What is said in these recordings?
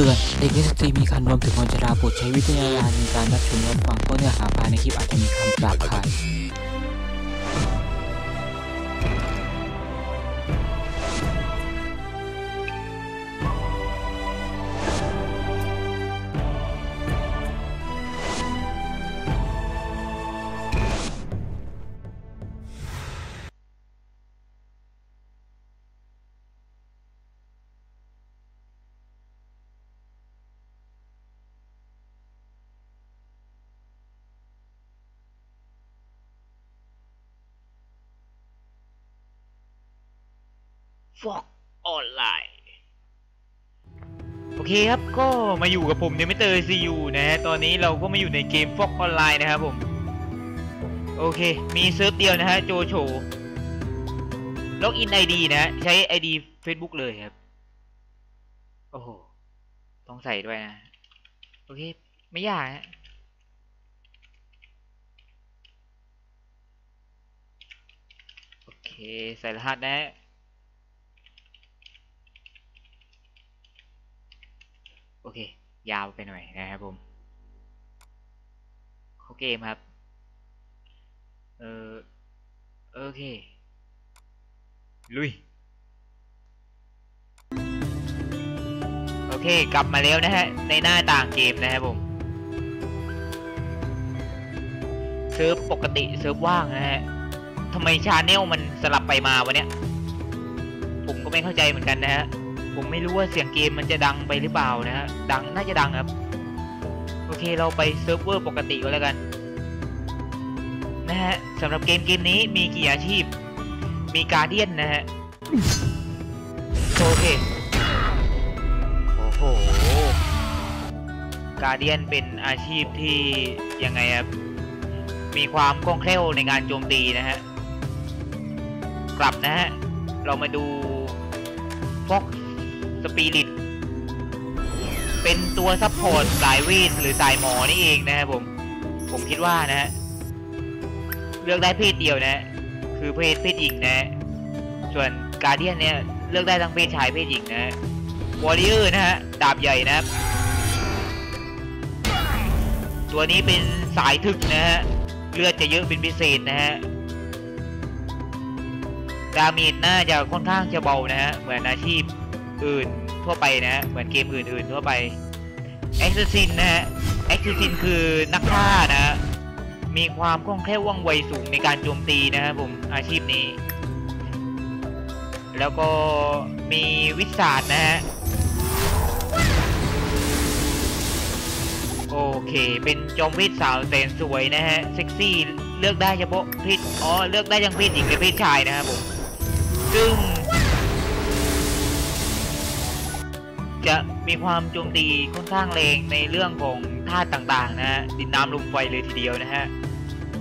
เตือนเด็กนิสตรีมีคันรวมถึงคนชราโปรดใช้วิจารณญาณในการรับชมรับฟังเพราะเนื้อหาภายในคลิปอาจจะมีคำหยาบคาย ฟอกออนไลน์ โอเคครับก็มาอยู่กับผมเนมิเตอร์ซียูนะฮะตอนนี้เราก็มาอยู่ในเกมฟอกออนไลน์นะครับผม โอเค มีเซิร์ฟเดียวนะฮะโจโฉล็อกอินไอดีนะฮะใช้ ID Facebook เลยครับ โอ้โห ต้องใส่ด้วยนะ โอเค ไม่ยากฮะโอเค ใส่รหัสนะฮะ โอเค ยาวไปหน่อยนะครับผมเข้าเกมครับเออโอเค ลุย โอเค กลับมาแล้วนะฮะ ในหน้าต่างเกมนะครับผมเซิร์ฟปกติเซิร์ฟว่างนะฮะทำไมชาแนลมันสลับไปมาวะเนี้ยผมก็ไม่เข้าใจเหมือนกันนะฮะ ผมไม่รู้ว่าเสียงเกมมันจะดังไปหรือเปล่านะฮะดังน่าจะดังครับ โอเคเราไปเซิร์ฟเวอร์ปกติก็แล้วกันนะฮะสำหรับเกมเกมนี้มีกี่อาชีพ มีการเดียนนะฮะโอเคโอ้โหการเดียนเป็นอาชีพที่ยังไงครับมีความคล่องแคล่วในการโจมตีนะฮะกลับนะฮะเรามาดูฟ็อก สปิริต เป็นตัวซัพพอร์ตสายเวทหรือสายหมอนี่เองนะครับผม ผมคิดว่านะฮะ เลือกได้เพศเดียวนะ คือเพศเพศหญิงนะ ส่วนการเดียนเนี่ยเลือกได้ทั้งเพศชายเพศหญิงนะวอริเออร์นะฮะ ดาบใหญ่นะครับ ตัวนี้เป็นสายถึกนะฮะ เลือดจะเยอะเป็นพิเศษนะฮะดาเมจน่าจะค่อนข้างจะเบานะฮะ เหมือนอาชีพ อื่นทั่วไปนะ เหมือนเกมอื่นๆทั่วไปแอคซินนะฮะแอคซินคือนักฆ่านะ มีความคล่องแคล่วว่องไวสูงในการโจมตีนะครับผมอาชีพนี้ แล้วก็มีวิสาดนะฮะโอเค เป็นจอมเวทสาวแสนสวยนะฮะ เซ็กซี่ เลือกได้เฉพาะเพศอ๋อ เลือกได้ทั้งเพศหญิงและเพศชายนะครับผม ซึ่ง จะมีความโจมตีค่อนข้างแรงในเรื่องของธาตุต่างๆนะฮะดินน้ำลมไฟเลยทีเดียวนะฮะ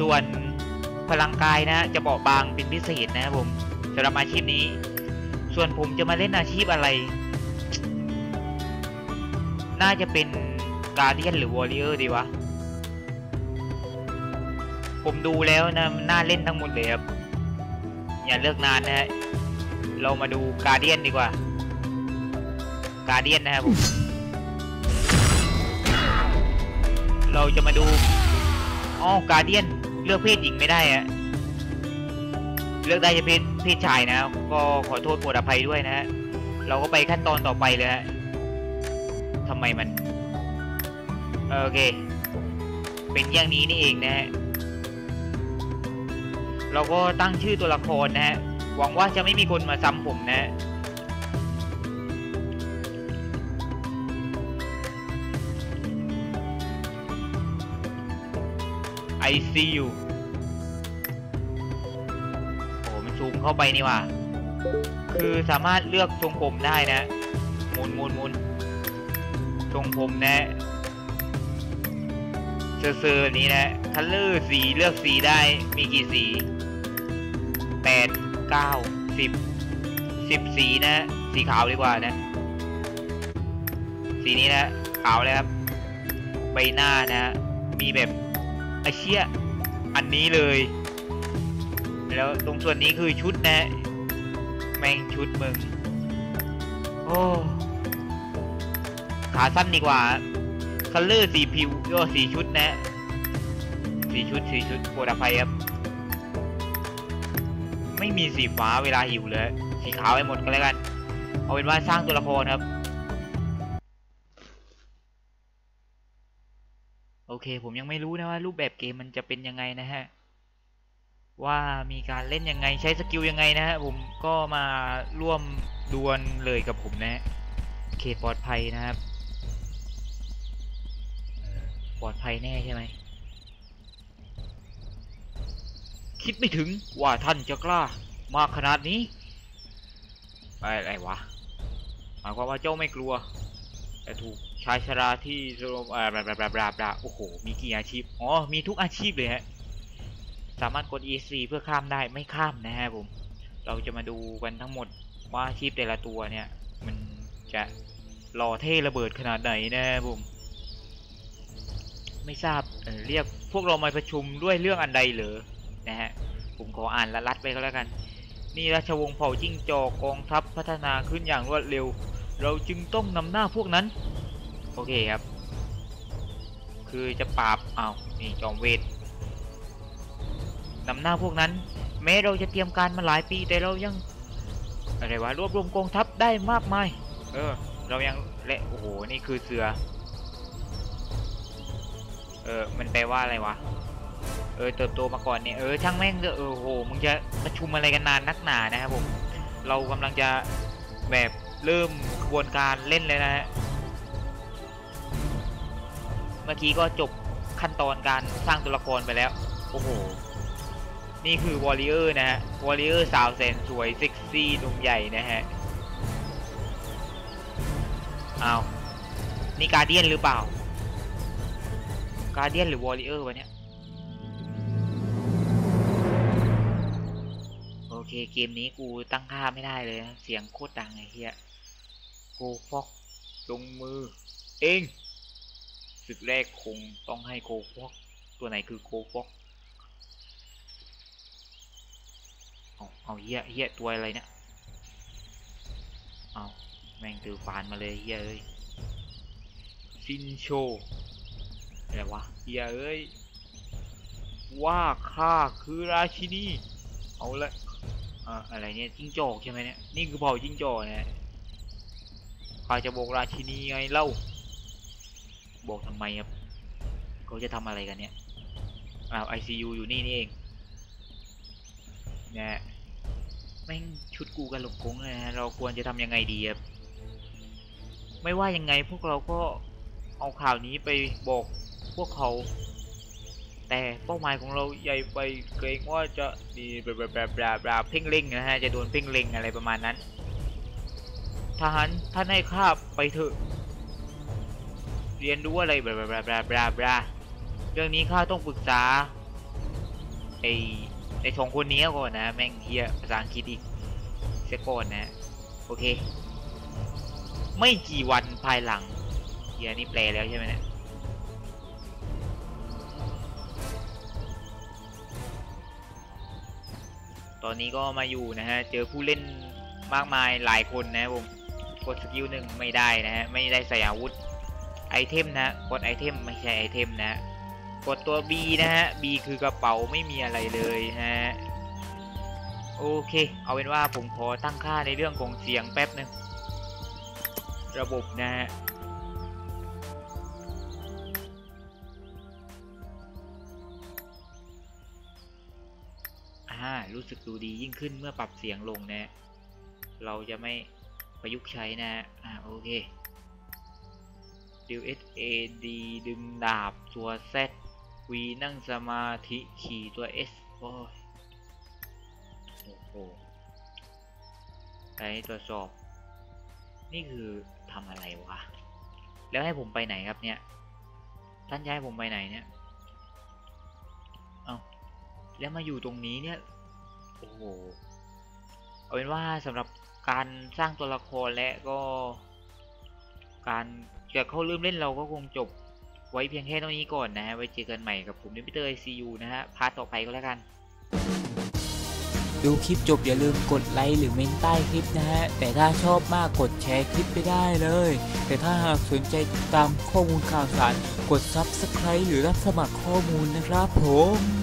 ส่วนพลังกายนะฮะจะเบาบางเป็นพิเศษนะครับผมสำหรับอาชีพนี้ ส่วนผมจะมาเล่นอาชีพอะไร น่าจะเป็นการเดียนหรือวอริเออร์ดีวะ ผมดูแล้วนะมันน่าเล่นทั้งหมดเลยครับ อย่าเลือกนานนะฮะเรามาดูการเดียนดีกว่า การเดียนนะครับผม เราจะมาดูอ๋อการเดียนเลือกเพศหญิงไม่ได้อะเลือกได้จะเพศเพศชายนะ ก็ขอโทษโปรดอภัยด้วยนะฮะ เราก็ไปขั้นตอนต่อไปเลยฮะทำไมมัน โอเค เป็นอย่างนี้นี่เองนะฮะ เราก็ตั้งชื่อตัวละครนะฮะ หวังว่าจะไม่มีคนมาซ้ำผมนะฮะ I see you โอ้มันซูมเข้าไปนี่ว่ะคือสามารถเลือกทรงผมได้นะหมุนมุนมุนทรงผมนะเซอร์ๆนี้นะคัลเลอร์สีเลือกสีได้มีกี่สีแปดเก้าสิบสิบสีนะ สีขาวดีกว่านะ สีนี้นะ ขาวเลยครับ ใบหน้านะ มีแบบ อเชี่ยอันนี้เลย แล้วตรงส่วนนี้คือชุดนะ แม่งชุดมึง โอ้ขาสั้นดีกว่าคัลเลอร์สีผิวก็สีชุดนะสีชุดสีชุดโปรดภัยครับ ไม่มีสีฟ้าเวลาหิวเลย สีขาวไปหมดก็แล้วกัน เอาเป็นว่าสร้างตัวละครครับ เค ผมยังไม่รู้นะว่ารูปแบบเกมมันจะเป็นยังไงนะฮะ ว่ามีการเล่นยังไงใช้สกิลยังไงนะฮะ ผมก็มาร่วมดวลเลยกับผมนะเขตปลอดภัยนะครับปลอดภัยแน่ใช่ไหม คิดไม่ถึงว่าท่านจะกล้ามากขนาดนี้อะไรวะหมายความว่าเจ้าไม่กลัว แต่ถูกายชราที่สโลมอ่าบลาบลาบลาบลาบโอ้โห มีกี่อาชีพ อ๋อ มีทุกอาชีพเลยฮะ สามารถกด E4 เพื่อข้ามได้ ไม่ข้ามนะฮะผม เราจะมาดูกันทั้งหมดว่าอาชีพแต่ละตัวเนี่ย มันจะหล่อเท่ระเบิดขนาดไหนนะฮะผม ไม่ทราบเเรียกพวกเรามาประชุมด้วยเรื่องอันใดเหรอ นะฮะ ผมขออ่านละลัดไปก็แล้วกัน นี่ราชวงศ์เผ่าจิ้งจอกกองทัพพัฒนาขึ้นอย่างรวดเร็ว เราจึงต้องนำหน้าพวกนั้น โอเคครับ คือจะปราบเอ้าวนี่จอมเวทนำหน้าพวกนั้น แม้เราจะเตรียมการมาหลายปีแต่เรายังอะไรวะรวบรวมกองทัพได้มากมาย เออ เรายังและโอ้โหนี่คือเสือ เออมันแปลว่าอะไรวะ เออเติบโตมาก่อนเนี่ยเออช่างแม่งเถอะเออโหมึงจะประชุมอะไรกันนานนักหนานะครับผม เรากำลังจะแบบเริ่มกระบวนการเล่นเลยนะฮะ มื่อกี้ก็จบขั้นตอนการสร้างตัวละครไปแล้ว โอ้โห นี่คือวอริเออร์นะฮะ วอริเออร์สาวแสนสวยเซ็กซี่หนุ่มใหญ่นะฮะอ้าวนี่การเดียนหรือเปล่า การเดียนหรือวอริเออร์วะเนี่ย โอเคเกมนี้กูตั้งค่าไม่ได้เลยนะ เสียงโคตรดังไอ้เหี้ยโกฟอกลงมือ เอง ศึกแรกคงต้องให้โกฟอกตัวไหนคือโกฟอกเอาเอาเหี้ยเหี้ยตัวอะไรเนี่ยเอาแม่งถือฟานมาเลยเหี้ยเอ้ยซินโชอะไรวะเหี้ยเอ้ยว่าข้าคือราชินีเอาละอะไรเนี่ยจิ้งจอกใช่ไหมเนี่ยนี่คือเผ่าจิ้งจอกเนี่ยข้าจะบอกราชินีไงเล่า บอกทำไมครับเขาจะทำอะไรกันเนี่ยอ้าว ICU อยู่นี่นี่เองเนี่ยแม่งชุดกูกันหลงกงเลยนะเราควรจะทำยังไงดีครับไม่ว่ายังไงพวกเราก็เอาข่าวนี้ไปบอกพวกเขา แต่เป้าหมายของเราใหญ่ไปเกรงว่าจะมีแบบแบบแบบแบบแบบเพ่งเล็งนะฮะจะโดนเพ่งเล็งอะไรประมาณนั้นทหารท่านให้ข้าไปเถอะ เรียนรู้อะไรบบแบบแบบแบบแบบแบบเรื่องนี้ข้าต้องปรึกษาไอไอสองคนนี้ก่อนนะ แม่งเฮียภาษาอังกฤษอีกเสียก่อนนะ โอเค ไม่กี่วันภายหลังเฮียนี่แปลแล้วใช่ไหมเนี่ยตอนนี้ก็มาอยู่นะฮะ เจอผู้เล่นมากมายหลายคนนะผมกดสกิลหนึ่งไม่ได้นะฮะ ไม่ได้ใส่อาวุธ ไอเทมนะฮะกดไอเทมไม่ใช่ไอเทมนะฮะกดตัว B นะฮะ B คือกระเป๋าไม่มีอะไรเลยฮะโอเค เอาเป็นว่าผมขอตั้งค่าในเรื่องของเสียงแป๊บนึงระบบนะฮะอ่ารู้สึกดูดียิ่งขึ้นเมื่อปรับเสียงลงนะ เราจะไม่ประยุกต์ใช้นะอ่าโอเค ดิว S A D ดึงดาบตัว Z V นั่งสมาธิขี่ตัว S โอ้ยโอ้โหไปตรวจสอบ นี่คือทำอะไรวะ แล้วให้ผมไปไหนครับเนี่ย ท่านย้ายผมไปไหนเนี่ย เอาแล้วมาอยู่ตรงนี้เนี่ย โอ้โห เอาเป็นว่าสำหรับการสร้างตัวละครและก็การ จะเขาเริ่มเล่นเราก็คงจบไว้เพียงแค่เท่านี้ก่อนนะฮะ ไว้เจอกันใหม่กับผมนิพิเตอร์ ICU นะฮะ พาร์ทต่อไปก็แล้วกัน ดูคลิปจบอย่าลืมกดไลค์หรือเมนใต้คลิปนะฮะ แต่ถ้าชอบมากกดแชร์คลิปไปได้เลย แต่ถ้าหากสนใจติดตามข้อมูลข่าวสาร กด Subscribe หรือรับสมัครข้อมูลนะครับผม